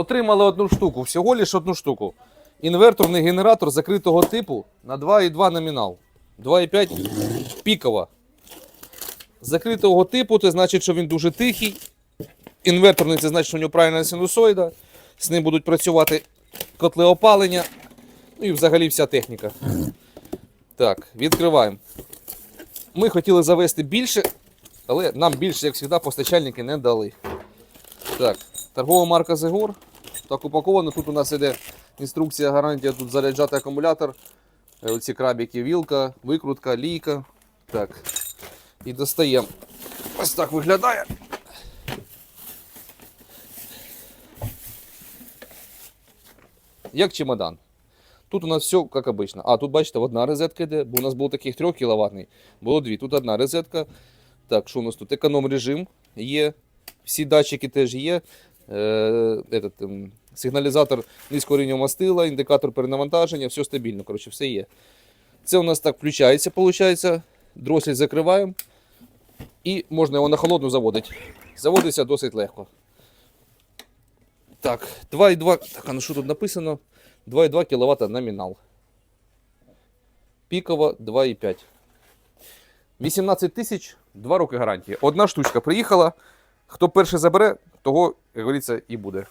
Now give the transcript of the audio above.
Отримали одну штуку, всього лише одну штуку. Інверторний генератор закритого типу на 2,2 номінал. 2,5 пікова. Закритого типу, це значить, що він дуже тихий. Інверторний це значить, що у нього правильна синусоїда. З ним будуть працювати котли опалення. Ну і взагалі вся техніка. Так, відкриваємо. Ми хотіли завести більше, але нам більше, як завжди, постачальники не дали. Так, торгова марка Зегор. Так упаковано. Тут у нас іде інструкція, гарантія тут заряджати акумулятор. Е, Оці крабики, вілка, викрутка, лійка. Так. І достаємо. Ось так виглядає. Як чемодан. Тут у нас все як обично. А, тут бачите, одна розетка йде, бо у нас був таких 3 кВт, було дві. Тут одна розетка. Так, що у нас тут? Економ режим є. Всі датчики теж є. Е, этот, ем, сигналізатор низького рівня мастила, індикатор перенавантаження, все стабільно, коротше, все є. Це у нас так включається, виходить. Дросель закриваємо. І можна його на холодну заводити. Заводиться досить легко. Так, 2,2. Так, а ну що тут написано? 2,2 кВт номінал. Пікова 2,5. 18 тисяч, 2 роки гарантії. Одна штучка приїхала. Хто перший забере, того, як говориться, і буде.